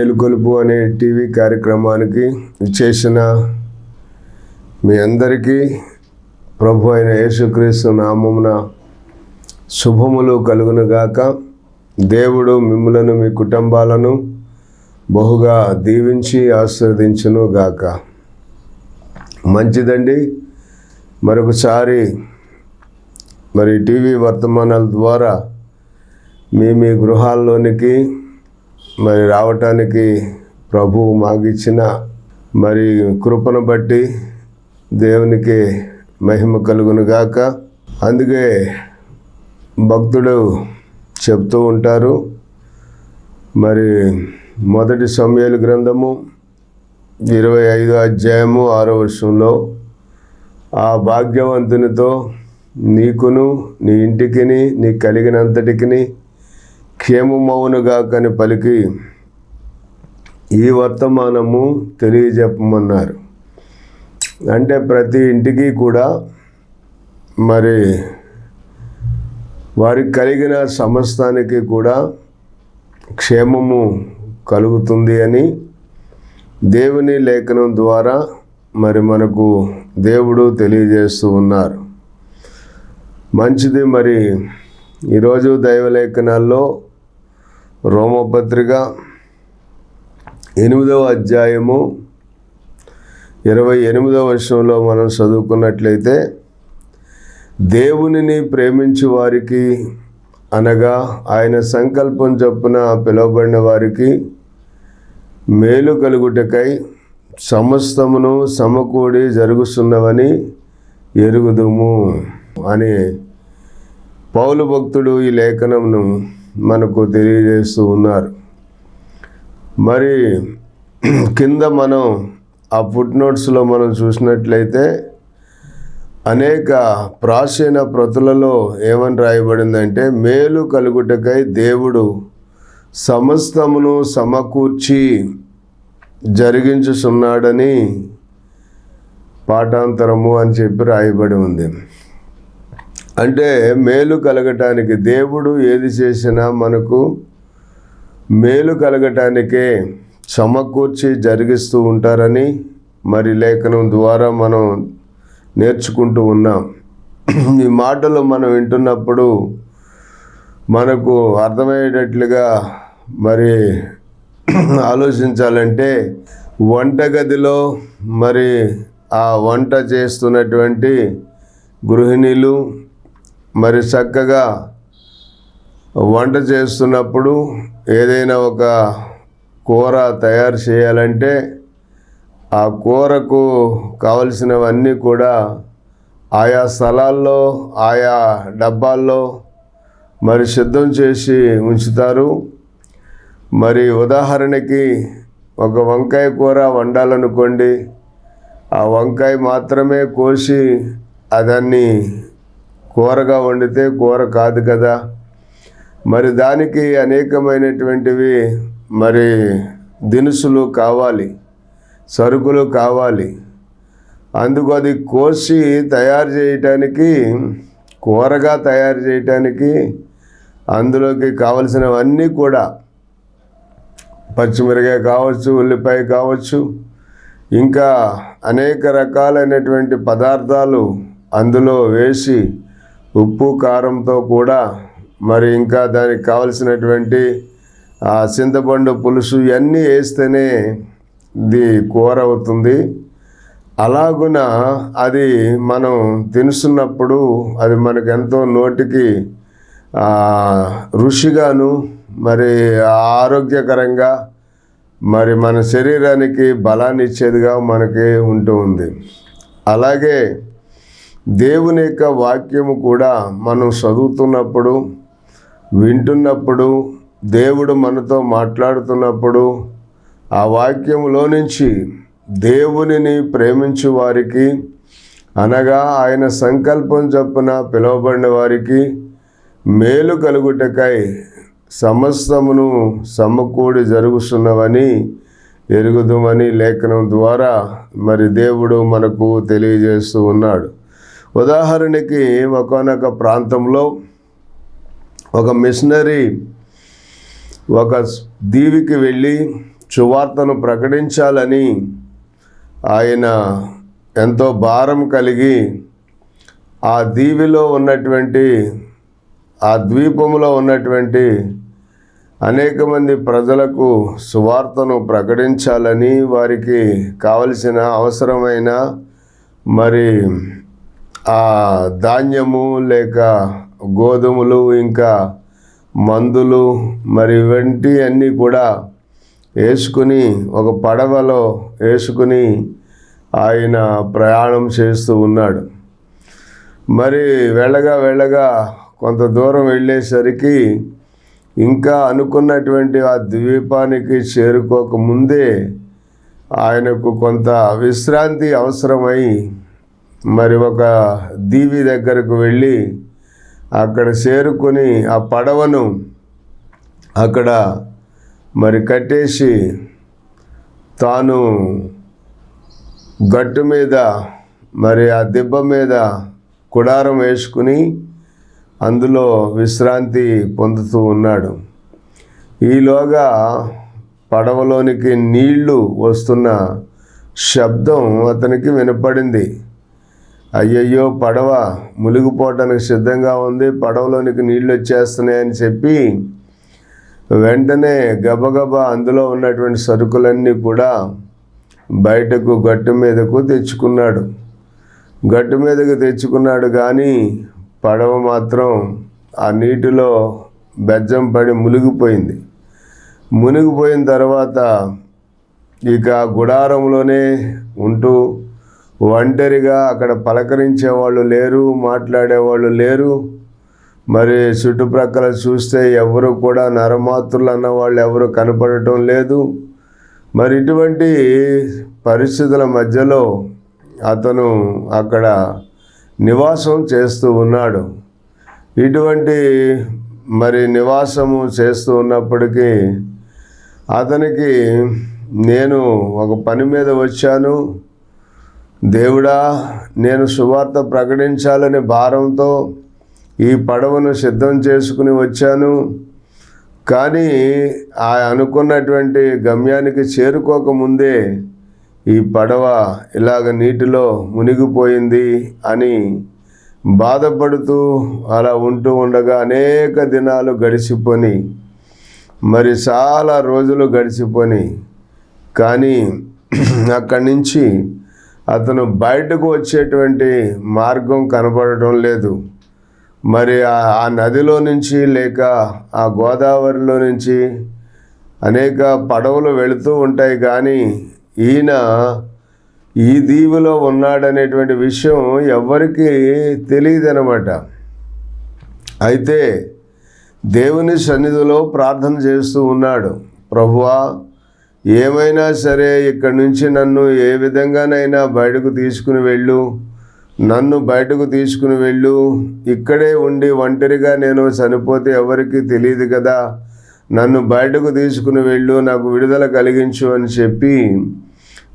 మేలుకొలుపు అనే టీవీ కార్యక్రమానికి చేసిన మీ అందరికీ ప్రభు అయిన యేసుక్రీస్తు నామమున శుభములు కలుగునుగాక. దేవుడు మిమ్ములను మీ కుటుంబాలను బహుగా దీవించి ఆశీర్వదించును గాక మంచిదండి. మరొకసారి మరి టీవీ వర్తమానాల ద్వారా మీ మీ గృహాల్లోనికి మరి రావటానికి ప్రభు మాకిచ్చిన మరి కృపను బట్టి దేవునికి మహిమ కలుగును గాక. అందుకే భక్తుడు చెప్తూ ఉంటారు. మరి మొదటి సమయాలు గ్రంథము ఇరవై ఐదో అధ్యాయము ఆరో వర్షంలో ఆ భాగ్యవంతునితో నీకును నీ ఇంటికిని నీ కలిగినంతటికిని క్షేమమవునుగాకని పలికి ఈ వర్తమానము తెలియజెప్పమన్నారు. అంటే ప్రతి ఇంటికి కూడా మరి వారికి కలిగిన సమస్తానికి కూడా క్షేమము కలుగుతుంది అని దేవుని లేఖనం ద్వారా మరి మనకు దేవుడు తెలియజేస్తూ ఉన్నారు. మంచిది మరి ఈరోజు దైవలేఖనాల్లో రోమపత్రిక ఎనిమిదవ అధ్యాయము ఇరవై ఎనిమిదవ వర్షంలో మనం చదువుకున్నట్లయితే దేవునిని ప్రేమించు వారికి అనగా ఆయన సంకల్పం చొప్పున పిలువబడిన వారికి మేలు కలుగుటకై సమస్తమును సమకూడి జరుగుతున్నవని ఎరుగుదుము అని పౌలు భక్తుడు ఈ లేఖనంను మనకు తెలియజేస్తూ ఉన్నారు. మరి కింద మనం ఆ ఫుట్ నోట్స్లో మనం చూసినట్లయితే అనేక ప్రాచీన ప్రతులలో ఏమని రాయబడిందంటే మేలు కలుగుటకై దేవుడు సమస్తమును సమకూర్చి జరిగించుచున్నాడని పాఠాంతరము అని చెప్పి రాయబడి ఉంది. అంటే మేలు కలగటానికి దేవుడు ఏది చేసినా మనకు మేలు కలగటానికే సమకూర్చి జరిగిస్తూ ఉంటారని మరి లేఖనం ద్వారా మనం నేర్చుకుంటూ ఉన్నాం. ఈ మాటలు మనం వింటున్నప్పుడు మనకు అర్థమయ్యేటట్లుగా మరి ఆలోచించాలంటే వంటగదిలో మరి ఆ వంట చేస్తున్నటువంటి గృహిణీలు మరి చక్కగా వంట చేస్తున్నప్పుడు ఏదైనా ఒక కూర తయారు చేయాలంటే ఆ కూరకు కావలసినవన్నీ కూడా ఆయా స్థలాల్లో ఆయా డబ్బాల్లో మరి సిద్ధం చేసి ఉంచుతారు. మరి ఉదాహరణకి ఒక వంకాయ కూర వండాలనుకోండి ఆ వంకాయ మాత్రమే కోసి అదాన్ని కూరగా వండితే కూర కాదు కదా? మరి దానికి అనేకమైనటువంటివి మరి దినుసులు కావాలి సరుకులు కావాలి. అందుకు అది కోసి తయారు చేయటానికి కూరగా తయారు చేయటానికి అందులోకి కావలసినవన్నీ కూడా పచ్చిమిరకాయ కావచ్చు ఉల్లిపాయ కావచ్చు ఇంకా అనేక రకాలైనటువంటి పదార్థాలు అందులో వేసి ఉప్పు కారంతో కూడా మరి ఇంకా దానికి కావలసినటువంటి ఆ చింతపండు పులుసు ఇవన్నీ వేస్తేనే ఇది కూర అవుతుంది. అలాగున అది మనం తినుస్తున్నప్పుడు అది మనకు ఎంతో నోటికి రుచిగాను మరి ఆరోగ్యకరంగా మరి మన శరీరానికి బలాన్ని ఇచ్చేదిగా మనకి ఉంటూ ఉంది. అలాగే దేవుని యొక్క వాక్యము కూడా మనం చదువుతున్నప్పుడు వింటున్నప్పుడు దేవుడు మనతో మాట్లాడుతున్నప్పుడు ఆ వాక్యములో నుంచి దేవునిని ప్రేమించు వారికి అనగా ఆయన సంకల్పం చొప్పున పిలువబడిన వారికి మేలు కలుగుటకై సమస్తమును సమకూడి జరుగుతున్నవని ఎరుగుదుమని లేఖనం ద్వారా మరి దేవుడు మనకు తెలియజేస్తూ ఉన్నాడు. ఉదాహరణకి ఒకనొక ప్రాంతంలో ఒక మిషనరీ ఒక దీవికి వెళ్ళి సువార్తను ప్రకటించాలని ఆయన ఎంతో భారం కలిగి ఆ దీవిలో ఉన్నటువంటి ఆ ద్వీపంలో ఉన్నటువంటి అనేక మంది ప్రజలకు సువార్తను ప్రకటించాలని వారికి కావలసిన అవసరమైన మరి ధాన్యము లేక గోధుమలు ఇంకా మందులు మరి వంటి అన్నీ కూడా వేసుకుని ఒక పడవలో వేసుకుని ఆయన ప్రయాణం చేస్తూ ఉన్నాడు. మరి వెళ్ళగా వెళ్ళగా కొంత దూరం వెళ్ళేసరికి ఇంకా అనుకున్నటువంటి ఆ ద్వీపానికి చేరుకోకముందే ఆయనకు కొంత విశ్రాంతి అవసరమై మరి ఒక దీవి దగ్గరకు వెళ్ళి అక్కడ చేరుకొని ఆ పడవను అక్కడ మరి కట్టేసి తాను గట్టు మీద మరి ఆ దిబ్బ మీద కుడారం వేసుకుని అందులో విశ్రాంతి పొందుతూ ఉన్నాడు. ఈలోగా పడవలోనికి నీళ్ళు వస్తున్న శబ్దం అతనికి వినపడింది. అయ్యయ్యో పడవ? మునిగిపోవటానికి సిద్ధంగా ఉంది. పడవలోనికి నీళ్ళు వచ్చేస్తున్నాయని చెప్పి వెంటనే గబగబా అందులో ఉన్నటువంటి సరుకులన్నీ కూడా బయటకు గట్టు మీదకు తెచ్చుకున్నాడు. గట్టు మీదకు తెచ్చుకున్నాడు కానీ పడవ మాత్రం ఆ నీటిలో బెజ్జం పడి మునిగిపోయింది. మునిగిపోయిన తర్వాత ఇక గుడారంలోనే ఉంటూ ఒంటరిగా అక్కడ పలకరించే వాళ్ళు లేరు మాట్లాడేవాళ్ళు లేరు. మరి చుట్టుప్రక్కల చూస్తే ఎవరు కూడా నరమాతృలు అన్న వాళ్ళు ఎవరు కనపడటం లేదు. మరి ఇటువంటి పరిస్థితుల మధ్యలో అతను అక్కడ నివాసం చేస్తూ ఉన్నాడు. ఇటువంటి మరి నివాసము చేస్తూ ఉన్నప్పటికీ అతనికి నేను ఒక పని మీద వచ్చాను. దేవుడా నేను సువార్త ప్రకటించాలనే భారంతో ఈ పడవను సిద్ధం చేసుకుని వచ్చాను. కానీ ఆ అనుకున్నటువంటి గమ్యానికి చేరుకోకముందే ఈ పడవ ఇలాగ నీటిలో మునిగిపోయింది అని బాధపడుతూ అలా ఉంటూ ఉండగా అనేక దినాలు గడిచిపోని మరి చాలా రోజులు గడిచిపోని. కానీ అక్కడి నుంచి అతను బయటకు వచ్చేటువంటి మార్గం కనపడటం లేదు. మరి ఆ- నదిలో నుంచి లేక ఆ గోదావరిలో నుంచి అనేక పడవలు వెళుతూ ఉంటాయి. కానీ ఈయన ఈ దీవిలో ఉన్నాడనేటువంటి విషయం ఎవ్వరికీ తెలియదనమాట అయితే దేవుని సన్నిధిలో ప్రార్థన చేస్తూ ఉన్నాడు. ప్రభువా ఏమైనా సరే ఇక్కడి నుంచి నన్ను ఏ విధంగానైనా బయటకు తీసుకుని వెళ్ళు. నన్ను బయటకు తీసుకుని వెళ్ళు. ఇక్కడే ఉండి ఒంటరిగా నేను చనిపోతే ఎవరికి తెలియదు కదా. నన్ను బయటకు తీసుకుని వెళ్ళు నాకు విడుదల కలిగించు అని చెప్పి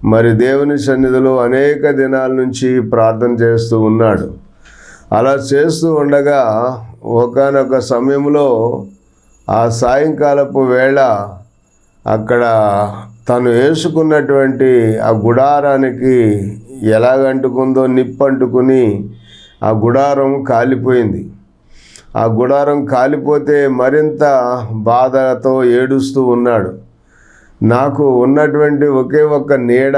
మరి దేవుని సన్నిధిలో అనేక దినాల నుంచి ప్రార్థన చేస్తూ ఉన్నాడు. అలా చేస్తూ ఉండగా ఒకానొక సమయంలో ఆ సాయంకాలపు వేళ అక్కడ తను వేసుకున్నటువంటి ఆ గుడారానికి ఎలాగంటుకుందో నిప్పు అంటుకుని ఆ గుడారం కాలిపోయింది. ఆ గుడారం కాలిపోతే మరింత బాధతో ఏడుస్తూ ఉన్నాడు. నాకు ఉన్నటువంటి ఒకే ఒక్క నీడ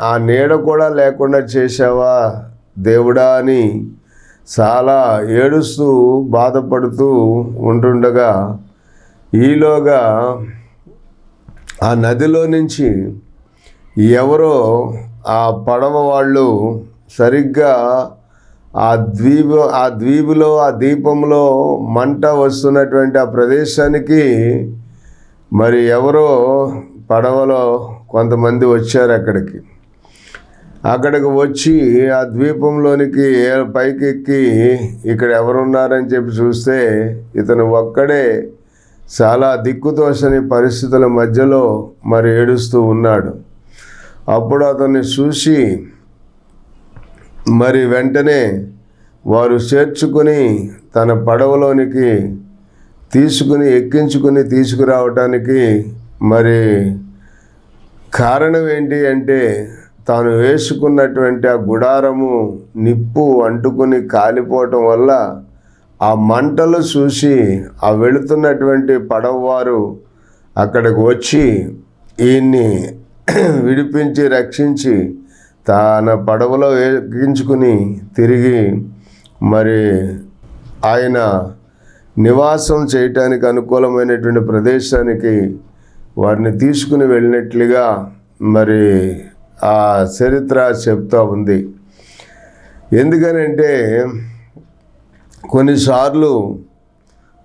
ఆ నీడ కూడా లేకుండా చేశావా దేవుడా అని చాలా ఏడుస్తూ బాధపడుతూ ఉంటుండగా ఈలోగా ఆ నదిలో నుంచి ఎవరో ఆ పడవ వాళ్ళు సరిగ్గా ఆ ద్వీప ఆ ద్వీపులో ఆ దీపంలో మంట వస్తున్నటువంటి ఆ ప్రదేశానికి మరి ఎవరో పడవలో కొంతమంది వచ్చారు అక్కడికి. అక్కడికి వచ్చి ఆ ద్వీపంలోనికి పైకెక్కి పైకి ఎక్కి ఇక్కడ ఎవరున్నారని చెప్పి చూస్తే ఇతను ఒక్కడే చాలా దిక్కుతోసని పరిస్థితుల మధ్యలో మరి ఏడుస్తూ ఉన్నాడు. అప్పుడు అతన్ని చూసి మరి వెంటనే వారు చేర్చుకుని తన పడవలోనికి తీసుకుని ఎక్కించుకుని తీసుకురావటానికి మరి కారణం ఏంటి అంటే తాను వేసుకున్నటువంటి ఆ గుడారము నిప్పు అంటుకుని కాలిపోవటం వల్ల ఆ మంటలు చూసి ఆ వెళుతున్నటువంటి పడవవారు అక్కడికి వచ్చి ఈయన్ని విడిపించి రక్షించి తన పడవలో ఎక్కించుకుని తిరిగి మరి ఆయన నివాసం చేయటానికి అనుకూలమైనటువంటి ప్రదేశానికి వారిని తీసుకుని వెళ్ళినట్లుగా మరి ఆ చరిత్ర చెప్తా ఉంది. ఎందుకనంటే కొన్నిసార్లు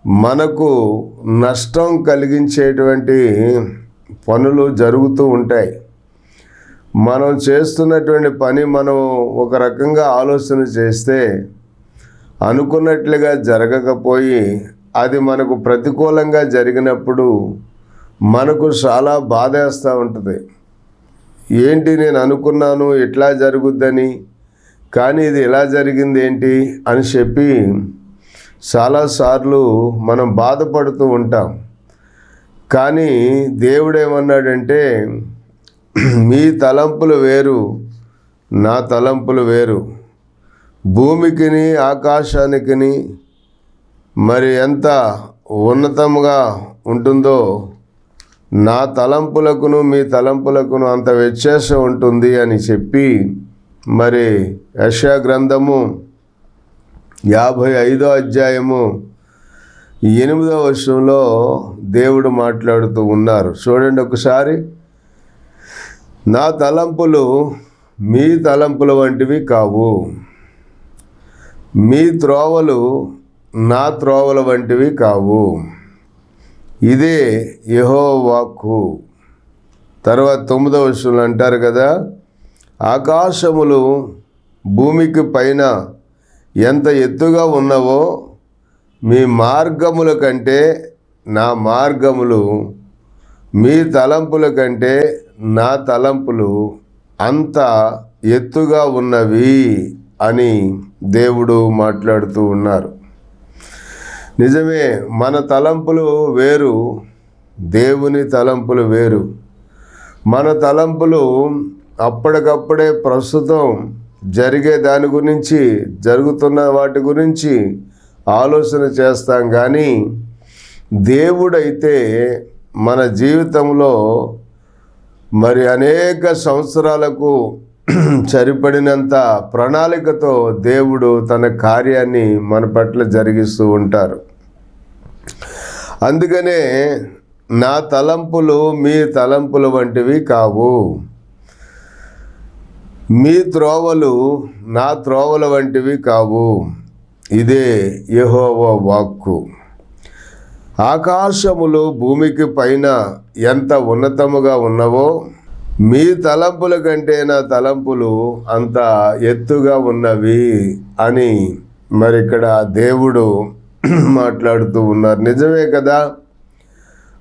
మనకు నష్టం కలిగించేటువంటి పనులు జరుగుతూ ఉంటాయి. మనం చేస్తున్నటువంటి పని మనం ఒక రకంగా ఆలోచన చేస్తే అనుకున్నట్లుగా జరగకపోయి అది మనకు ప్రతికూలంగా జరిగినప్పుడు మనకు చాలా బాధేస్తూ ఉంటుంది. ఏంటి నేను అనుకున్నాను ఇట్లా జరుగుద్దని? కానీ ఇది ఎలా జరిగింది ఏంటి అని చెప్పి చాలాసార్లు మనం బాధపడుతూ ఉంటాం. కానీ దేవుడు ఏమన్నాడంటే మీ తలంపులు వేరు నా తలంపులు వేరు. భూమికిని ఆకాశానికిని మరి ఎంత ఉన్నతముగా ఉంటుందో నా తలంపులకును మీ తలంపులకును అంత వ్యత్యాసం ఉంటుంది అని చెప్పి మరి యశా గ్రంథము యాభై ఐదో అధ్యాయము ఎనిమిదో వర్షంలో దేవుడు మాట్లాడుతూ ఉన్నారు. చూడండి ఒకసారి. నా తలంపులు మీ తలంపుల వంటివి కావు. మీ త్రోవలు నా త్రోవల వంటివి కావు. ఇదే యహో వాక్కు తర్వాత తొమ్మిదో వర్షంలో అంటారు కదా ఆకాశములు భూమికి పైన ఎంత ఎత్తుగా ఉన్నవో మీ మార్గముల కంటే నా మార్గములు మీ తలంపుల కంటే నా తలంపులు అంత ఎత్తుగా ఉన్నవి అని దేవుడు మాట్లాడుతూ ఉన్నారు. నిజమే మన తలంపులు వేరు దేవుని తలంపులు వేరు. మన తలంపులు అప్పటికప్పుడే ప్రస్తుతం జరిగే దాని గురించి జరుగుతున్న వాటి గురించి ఆలోచన చేస్తాం. కానీ దేవుడైతే మన జీవితంలో మరి అనేక సంవత్సరాలకు సరిపడినంత ప్రణాళికతో దేవుడు తన కార్యాన్ని మన పట్ల జరిగిస్తూ ఉంటారు. అందుకనే నా తలంపులు మీ తలంపుల వంటివి కావు. మీ త్రోవలు నా త్రోవల వంటివి కావు. ఇదే యహోవ వాక్కు. ఆకాశములు భూమికి పైన ఎంత ఉన్నతముగా ఉన్నవో మీ తలంపుల కంటే నా తలంపులు అంత ఎత్తుగా ఉన్నవి అని మరి ఇక్కడ దేవుడు మాట్లాడుతూ ఉన్నారు. నిజమే కదా?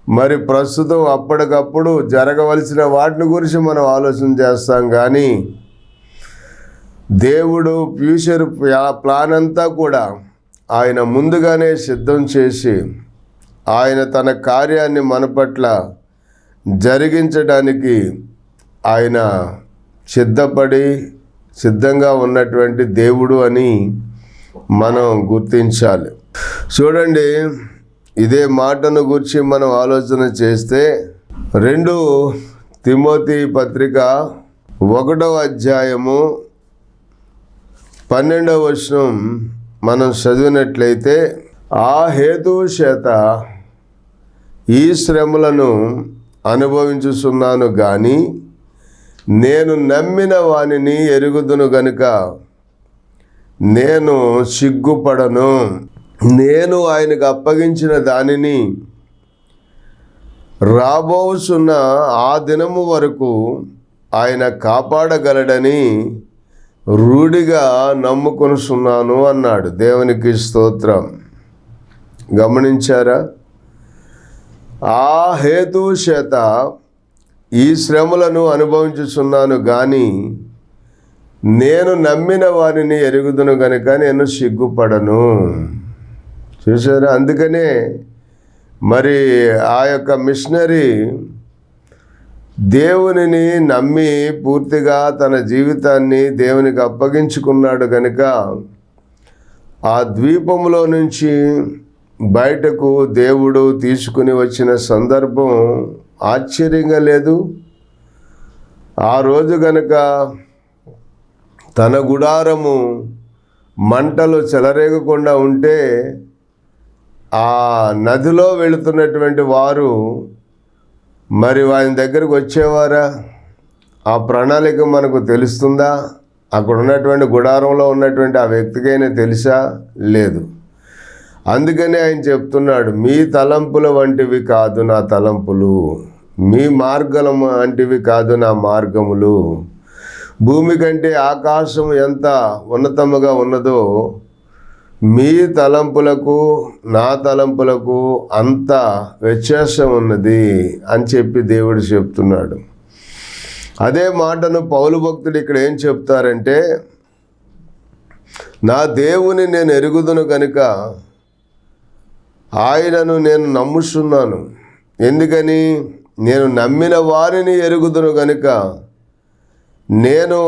మరి ప్రస్తుతం అప్పటికప్పుడు జరగవలసిన వాటిని గురించి మనం ఆలోచన చేస్తాం కానీ దేవుడు ఫ్యూచర్ ప్లాన్ అంతా కూడా ఆయన ముందుగానే సిద్ధం చేసి ఆయన తన కార్యాన్ని మన పట్ల జరిగించడానికి ఆయన సిద్ధపడి సిద్ధంగా ఉన్నటువంటి దేవుడు అని మనం గుర్తించాలి. చూడండి ఇదే మాటను గురించి మనం ఆలోచన చేస్తే రెండు తిమోతి పత్రిక ఒకటవ అధ్యాయము పన్నెండవ వచనం మనం చదివినట్లయితే ఆ హేతువు చేత ఈ శ్రమలను అనుభవించుచున్నాను కానీ నేను నమ్మిన వానిని ఎరుగుదును గనుక నేను సిగ్గుపడను. నేను ఆయనకు అప్పగించిన దానిని రాబోచున్న ఆ దినము వరకు ఆయన కాపాడగలడని రూఢిగా నమ్ముకొనుసున్నాను అన్నాడు. దేవునికి స్తోత్రం. గమనించారా? ఆ హేతువు చేత ఈ శ్రమలను అనుభవించుచున్నాను కానీ నేను నమ్మిన వారిని ఎరుగుదును గనుక నేను సిగ్గుపడను. చూసారా అందుకనే మరి ఆ యొక్క మిషనరీ దేవునిని నమ్మి పూర్తిగా తన జీవితాన్ని దేవునికి అప్పగించుకున్నాడు కనుక ఆ ద్వీపంలో నుంచి బయటకు దేవుడు తీసుకుని వచ్చిన సందర్భం ఆశ్చర్యంగా లేదు. ఆ రోజు గనక తన గుడారము మంటలు చెలరేగకుండా ఉంటే ఆ నదిలో వెళుతున్నటువంటి వారు మరి ఆయన దగ్గరకు వచ్చేవారా? ఆ ప్రణాళిక మనకు తెలుస్తుందా? అక్కడ ఉన్నటువంటి గుడారంలో ఉన్నటువంటి ఆ వ్యక్తికైనా తెలుసా? లేదు. అందుకనే ఆయన చెప్తున్నాడు మీ తలంపుల వంటివి కాదు నా తలంపులు. మీ మార్గం వంటివి కాదు నా మార్గములు. భూమి కంటే ఆకాశం ఎంత ఉన్నతముగా ఉన్నదో మీ తలంపులకు నా తలంపులకు అంత వ్యత్యాసం ఉన్నది అని చెప్పి దేవుడు చెప్తున్నాడు. అదే మాటను పౌలు భక్తుడు ఇక్కడ ఏం చెప్తారంటే నా దేవుని నేను ఎరుగుదును కనుక ఆయనను నేను నమ్ముస్తున్నాను ఎందుకని? నేను నమ్మిన వారిని ఎరుగుదును కనుక నేను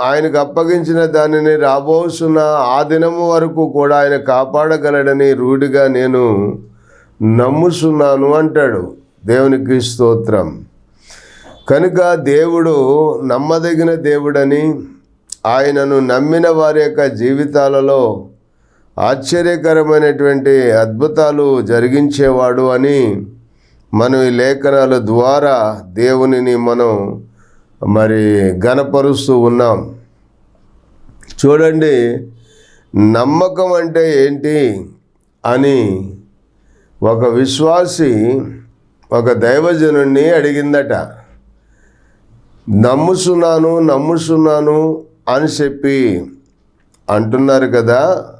ఆయనకు అప్పగించిన దానిని రాబోతున్న ఆ దినము వరకు కూడా ఆయన కాపాడగలడని రూఢిగా నేను నమ్ముతున్నాను అంటాడు. దేవునికి స్తోత్రం. కనుక దేవుడు నమ్మదగిన దేవుడని ఆయనను నమ్మిన వారి యొక్క జీవితాలలో ఆశ్చర్యకరమైనటువంటి అద్భుతాలు జరిగించేవాడు అని మనం ఈ లేఖనాల ద్వారా దేవునిని మనం మరి గనపరుస్తూ ఉన్నాం. చూడండి నమ్మకం అంటే ఏంటి అని ఒక విశ్వాసి ఒక దైవజనుణ్ణి అడిగిందట. నమ్ముసున్నాను నమ్ముచున్నాను అని చెప్పి అంటున్నారు కదా.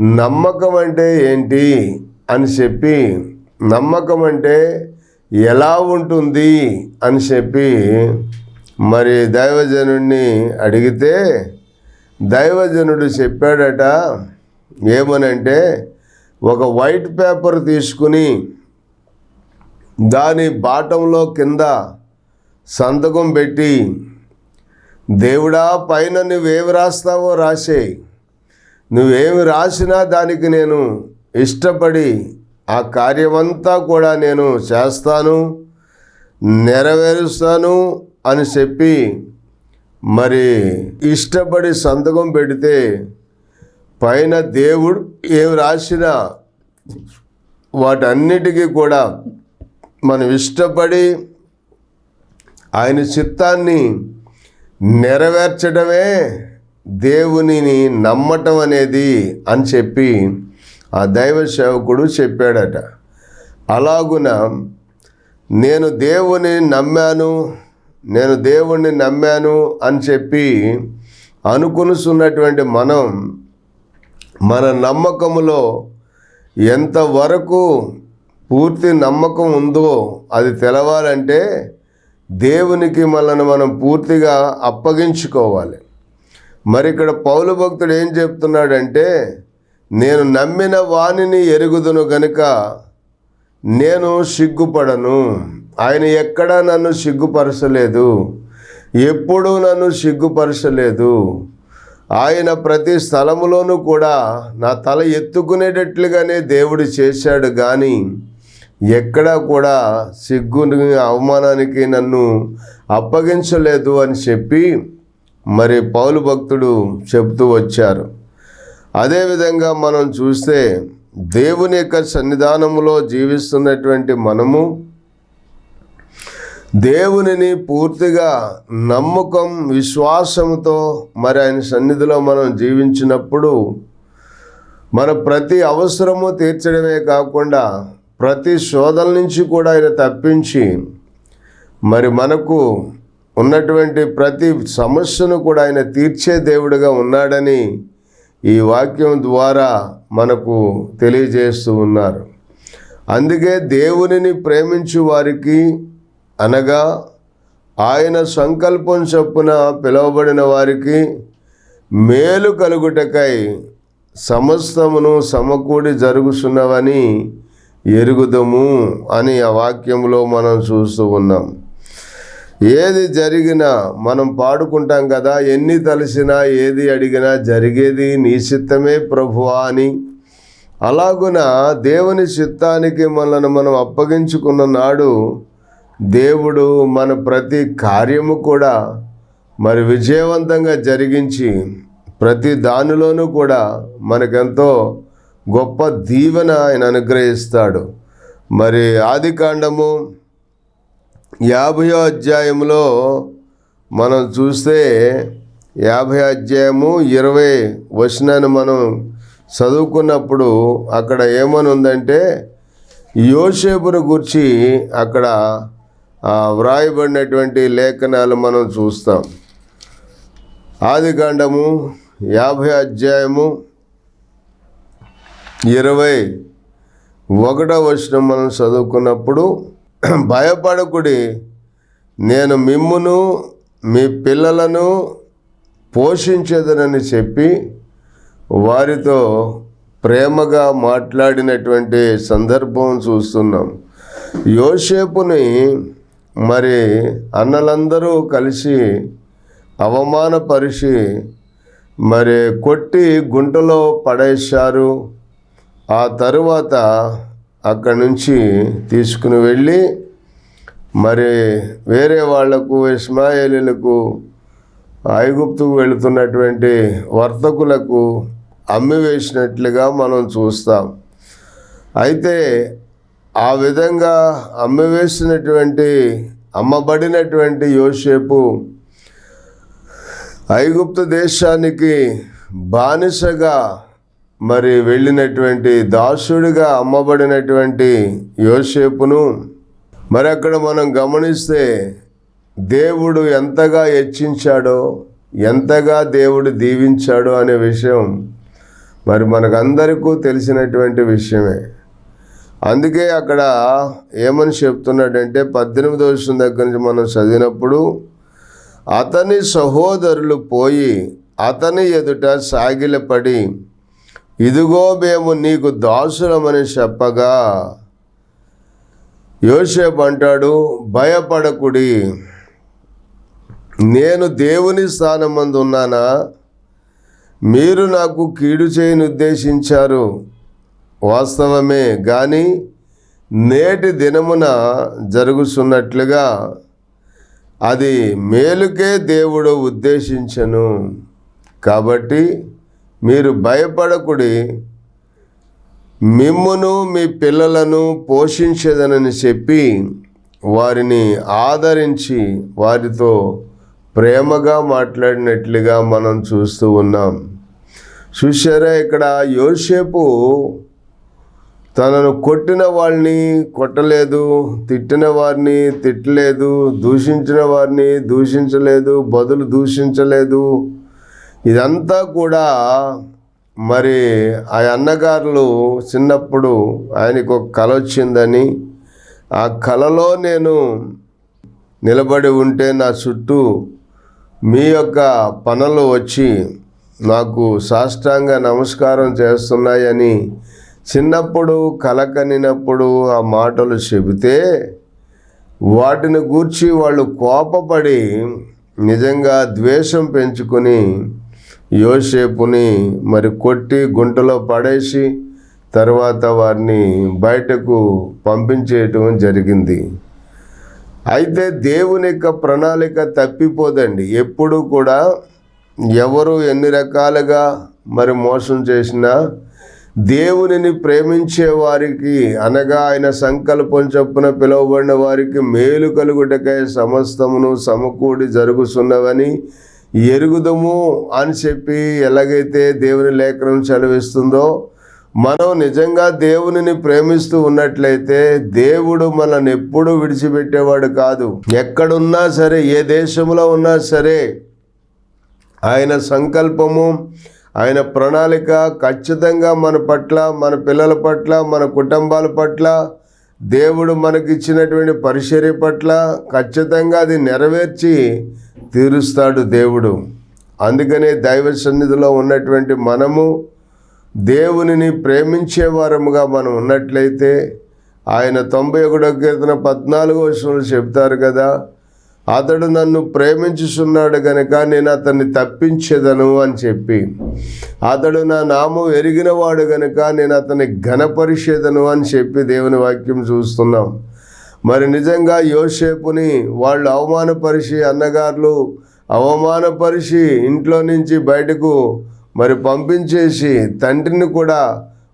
నమ్మకం అంటే ఏంటి అని చెప్పి నమ్మకం అంటే ఎలా ఉంటుంది అని చెప్పి మరి దైవజనుడిని అడిగితే దైవజనుడు చెప్పాడట ఏమనంటే ఒక వైట్ పేపర్ తీసుకుని దాని బాటంలో కింద సంతకం పెట్టి దేవుడా పైన నువ్వేమి రాస్తావో రాసేయి నువ్వేమి రాసినా దానికి నేను ఇష్టపడి ఆ కార్యమంతా కూడా నేను చేస్తాను నెరవేరుస్తాను అని చెప్పి మరి ఇష్టపడి సంతకం పెడితే పైన దేవుడు ఏం రాసినా వాటన్నిటికీ కూడా మనం ఇష్టపడి ఆయన చిత్తాన్ని నెరవేర్చడమే దేవునిని నమ్మటం అనేది అని చెప్పి ఆ దైవ సేవకుడు చెప్పాడట. అలాగున నేను దేవుని నమ్మాను నేను దేవుణ్ణి నమ్మాను అని చెప్పి అనుకునిస్తున్నటువంటి మనం మన నమ్మకములో ఎంతవరకు పూర్తి నమ్మకం ఉందో అది తెలవాలంటే దేవునికి మనల్ని మనం పూర్తిగా అప్పగించుకోవాలి. మరి ఇక్కడ పౌలు భక్తుడు ఏం చెప్తున్నాడంటే నేను నమ్మిన వాణిని ఎరుగుదును గనుక నేను సిగ్గుపడను. ఆయన ఎక్కడా నన్ను సిగ్గుపరచలేదు. ఎప్పుడూ నన్ను సిగ్గుపరచలేదు. ఆయన ప్రతి స్థలములోనూ కూడా నా తల ఎత్తుకునేటట్లుగానే దేవుడు చేశాడు కానీ ఎక్కడా కూడా సిగ్గు అవమానానికి నన్ను అప్పగించలేదు అని చెప్పి మరి పౌలు భక్తుడు చెబుతూ వచ్చారు. అదేవిధంగా మనం చూస్తే దేవుని యొక్క సన్నిధానములో జీవిస్తున్నటువంటి మనము దేవునిని పూర్తిగా నమ్మకం విశ్వాసంతో మరి ఆయన సన్నిధిలో మనం జీవించినప్పుడు మన ప్రతి అవసరము తీర్చడమే కాకుండా ప్రతి శోధల నుంచి కూడా ఆయన తప్పించి మరి మనకు ఉన్నటువంటి ప్రతి సమస్యను కూడా ఆయన తీర్చే దేవుడిగా ఉన్నాడని ఈ వాక్యం ద్వారా మనకు తెలియజేస్తూ ఉన్నారు. అందుకే దేవునిని ప్రేమించు వారికి అనగా ఆయన సంకల్పం చొప్పున పిలువబడిన వారికి మేలు కలుగుటకై సమస్తమును సమకూడి జరుగుతున్నవని ఎరుగుదము అని ఆ వాక్యంలో మనం చూస్తూ ఉన్నాం. ఏది జరిగినా మనం పాడుకుంటాం కదా ఎన్ని తలసినా ఏది అడిగినా జరిగేది నీ చిత్తమే ప్రభువా అని. అలాగున దేవుని చిత్తానికి మనల్ని మనం అప్పగించుకున్న నాడు దేవుడు మన ప్రతి కార్యము కూడా మరి విజయవంతంగా జరిగించి ప్రతి దానిలోనూ కూడా మనకెంతో గొప్ప దీవెన ఆయన అనుగ్రహిస్తాడు. మరి ఆది కాండము యాభయో అధ్యాయంలో మనం చూస్తే యాభై అధ్యాయము ఇరవై వచనాన్ని మనం చదువుకున్నప్పుడు అక్కడ ఏమని ఉందంటే యోసేపును గురించి అక్కడ వ్రాయబడినటువంటి లేఖనాలు మనం చూస్తాం. ఆదికాండము యాభై అధ్యాయము ఇరవై ఒకటో వచనం మనం చదువుకున్నప్పుడు భయపడకుడి నేను మిమ్మును మీ పిల్లలను పోషించదనని చెప్పి వారితో ప్రేమగా మాట్లాడినటువంటి సందర్భం చూస్తున్నాం. యోసేపుని మరి అన్నలందరూ కలిసి అవమానపరిచి మరి కొట్టి గుంటలో పడేశారు. ఆ తరువాత అక్కడి నుంచి తీసుకుని వెళ్ళి మరి వేరే వాళ్ళకు ఇస్మాయిలీలకు ఐగుప్తుకు వెళుతున్నటువంటి వర్తకులకు అమ్మివేసినట్లుగా మనం చూస్తాం. అయితే ఆ విధంగా అమ్మివేసినటువంటి అమ్మబడినటువంటి యోసేపు ఐగుప్తు దేశానికి బానిసగా మరి వెళ్ళినటువంటి దాసుడిగా అమ్మబడినటువంటి యోసేపును మరి అక్కడ మనం గమనిస్తే దేవుడు ఎంతగా హెచ్చించాడో ఎంతగా దేవుడు దీవించాడో అనే విషయం మరి మనకందరికీ తెలిసినటువంటి విషయమే. అందుకే అక్కడ ఏమని చెప్తున్నాడంటే పద్దెనిమిదో విషయం దగ్గర నుంచి మనం చదివినప్పుడు అతని సహోదరులు పోయి అతని ఎదుట సాగిలపడి ఇదిగో మేము నీకు దాసులమని చెప్పగా యోసేపు అంటాడు భయపడకుడి నేను దేవుని స్థానమందు ఉన్నానా? మీరు నాకు కీడు చేయని ఉద్దేశించారు. వాస్తవమే కానీ నేటి దినమున జరుగుతున్నట్లుగా అది మేలుకే దేవుడు ఉద్దేశించను. కాబట్టి మీరు భయపడకుడి. మిమ్మును మీ పిల్లలను పోషించదనని చెప్పి వారిని ఆదరించి వారితో ప్రేమగా మాట్లాడినట్లుగా మనం చూస్తూ ఉన్నాం. చూసారా ఇక్కడ యోసేపు తనను కొట్టిన వాళ్ళని కొట్టలేదు తిట్టిన వారిని తిట్టలేదు దూషించిన వారిని దూషించలేదు బదులు దూషించలేదు. ఇదంతా కూడా మరి ఆ అన్నగారులు చిన్నప్పుడు ఆయనకు ఒక కల వచ్చిందని ఆ కలలో నేను నిలబడి ఉంటే నా చుట్టూ మీ యొక్క పనులు వచ్చి నాకు సాష్టాంగ నమస్కారం చేస్తున్నాయని చిన్నప్పుడు కలకనినప్పుడు ఆ మాటలు చెబితే వాటిని గూర్చి వాళ్ళు కోపపడి నిజంగా ద్వేషం పెంచుకొని యోసేపుని మరి కొట్టి గుంటలో పడేసి తర్వాత వారిని బయటకు పంపించేయటం జరిగింది. అయితే దేవుని యొక్క ప్రణాళిక తప్పిపోదండి. ఎప్పుడు కూడా ఎవరు ఎన్ని రకాలుగా మరి మోసం చేసినా దేవునిని ప్రేమించే వారికి అనగా ఆయన సంకల్పం చొప్పున పిలువబడిన వారికి మేలు కలుగుటకై సమస్తమును సమకూడి జరుగుతున్నవని ఎరుగుదము అని చెప్పి ఎలాగైతే దేవుని లేఖనం చదివిస్తుందో మనం నిజంగా దేవునిని ప్రేమిస్తూ ఉన్నట్లయితే దేవుడు మనల్ని ఎప్పుడూ విడిచిపెట్టేవాడు కాదు. ఎక్కడున్నా సరే ఏ దేశంలో ఉన్నా సరే ఆయన సంకల్పము ఆయన ప్రణాళిక ఖచ్చితంగా మన పట్ల మన పిల్లల పట్ల మన కుటుంబాల పట్ల దేవుడు మనకిచ్చినటువంటి పరిచర్య పట్ల ఖచ్చితంగా అది నెరవేర్చి తీరుస్తాడు దేవుడు. అందుకనే దైవ సన్నిధిలో ఉన్నటువంటి మనము దేవునిని ప్రేమించే వారముగా మనం ఉన్నట్లయితే ఆయన తొంభై ఒకటో కీర్తన పద్నాలుగో వర్షంలో చెప్తారు కదా అతడు నన్ను ప్రేమించుచున్నాడు గనుక నేను అతన్ని తప్పించేదను అని చెప్పి. అతడు నా నామం ఎరిగినవాడు గనుక నేను అతన్ని ఘనపరిచేదను అని చెప్పి దేవుని వాక్యం చూస్తున్నాం. మరి నిజంగా యోసేపుని వాళ్ళు అవమానపరిచి అన్నగారులు అవమానపరిచి ఇంట్లో నుంచి బయటకు మరి పంపించేసి తండ్రిని కూడా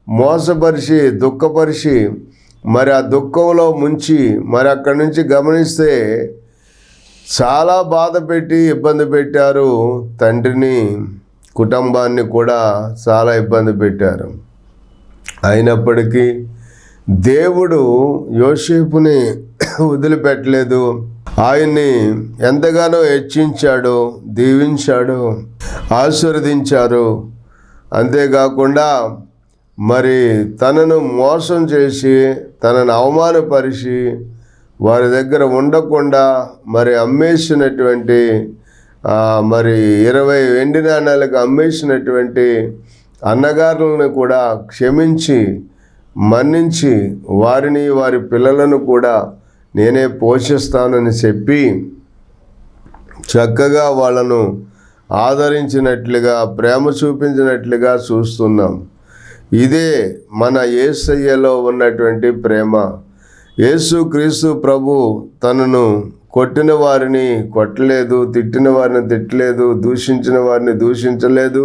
మోసపరిచి దుఃఖపరిచి మరి ఆ దుఃఖంలో ముంచి మరి అక్కడి నుంచి గమనిస్తే చాలా బాధ పెట్టి ఇబ్బంది పెట్టారు. తండ్రిని కుటుంబాన్ని కూడా చాలా ఇబ్బంది పెట్టారు. అయినప్పటికీ దేవుడు యోసేపుని వదిలిపెట్టలేదు. ఆయన్ని ఎంతగానో హెచ్చించాడు దీవించాడు ఆశీర్వదించారు. అంతేకాకుండా మరి తనను మోసం చేసి తనను అవమానపరిచి వారి దగ్గర ఉండకుండా మరి అమ్మేసినటువంటి మరి ఇరవై వెండి నాణాలకు అమ్మేసినటువంటి అన్నగారులను కూడా క్షమించి మన్నించి వారిని వారి పిల్లలను కూడా నేనే పోషిస్తానని చెప్పి చక్కగా వాళ్ళను ఆదరించినట్లుగా ప్రేమ చూపించినట్లుగా చూస్తున్నాం. ఇదే మన ఏసయ్యలో ఉన్నటువంటి ప్రేమ. యేసుక్రీస్తు ప్రభు తనను కొట్టిన వారిని కొట్టలేదు తిట్టిన వారిని తిట్టలేదు దూషించిన వారిని దూషించలేదు.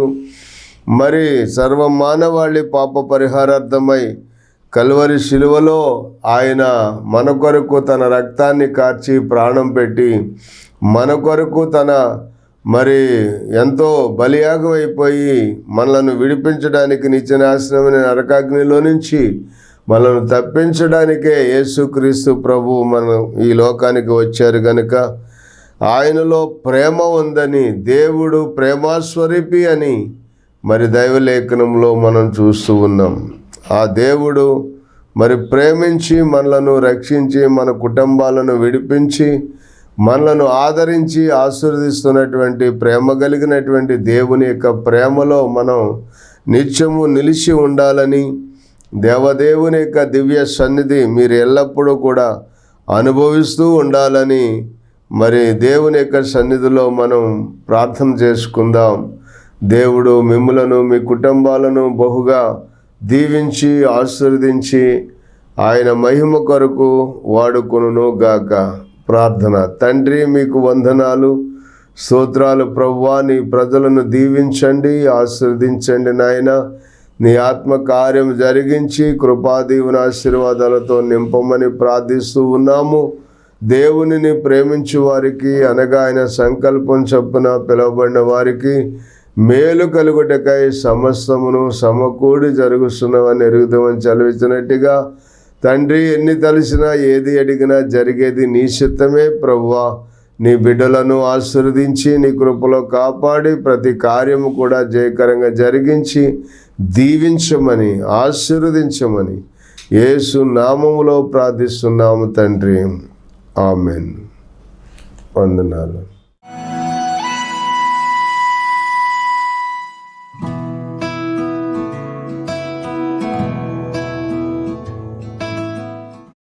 మరి సర్వ మానవాళి పాప పరిహారార్థమై కలువరి శిలువలో ఆయన మన కొరకు తన రక్తాన్ని కార్చి ప్రాణం పెట్టి మన కొరకు తన మరి ఎంతో బలియాగమైపోయి మనలను విడిపించడానికి నిత్యనాశనమైన నరకాగ్నిలో నుంచి మనల్ని తప్పించడానికే యేసుక్రీస్తు ప్రభు మనం ఈ లోకానికి వచ్చారు గనుక ఆయనలో ప్రేమ ఉందని దేవుడు ప్రేమాస్వరూపి అని మరి దైవలేఖనంలో మనం చూస్తూ ఉన్నాం. ఆ దేవుడు మరి ప్రేమించి మనలను రక్షించి మన కుటుంబాలను విడిపించి మనలను ఆదరించి ఆశీర్వదిస్తున్నటువంటి ప్రేమ కలిగినటువంటి దేవుని యొక్క ప్రేమలో మనం నిత్యము నిలిచి ఉండాలని దేవదేవుని యొక్క దివ్య సన్నిధి మీరు ఎల్లప్పుడూ కూడా అనుభవిస్తూ ఉండాలని మరి దేవుని యొక్క సన్నిధిలో మనం ప్రార్థన చేసుకుందాం. దేవుడు మిమ్మలను మీ కుటుంబాలను బహుగా దీవించి ఆశీర్వదించి ఆయన మహిమ కొరకు వాడుకొనును గాక. ప్రార్థన. తండ్రి మీకు వందనాలు స్తోత్రాలు. ప్రవ్వా నీ ప్రజలను దీవించండి ఆశీర్వదించండి నాయన. నీ ఆత్మ కార్యం జరిగించి కృపాదీవుని ఆశీర్వాదాలతో నింపమని ప్రార్థిస్తూ ఉన్నాము. దేవునిని ప్రేమించు వారికి అనగా ఆయన సంకల్పం చొప్పున పిలువబడిన వారికి మేలు కలుగుటకై సమస్తమును సమకూడి జరుగుతున్నవని ఎరుగుదామని చదివించినట్టుగా తండ్రి ఎన్ని తలిసినా ఏది అడిగినా జరిగేది నీ చిత్తమే ప్రభువా. నీ బిడ్డలను ఆశీర్వదించి నీ కృపలో కాపాడి ప్రతి కార్యము కూడా జయకరంగా జరిగించి దీవించమని ఆశీర్వదించమని యేసు నామములో ప్రార్థిస్తున్నాము తండ్రి. ఆమెన్. వందనాలు.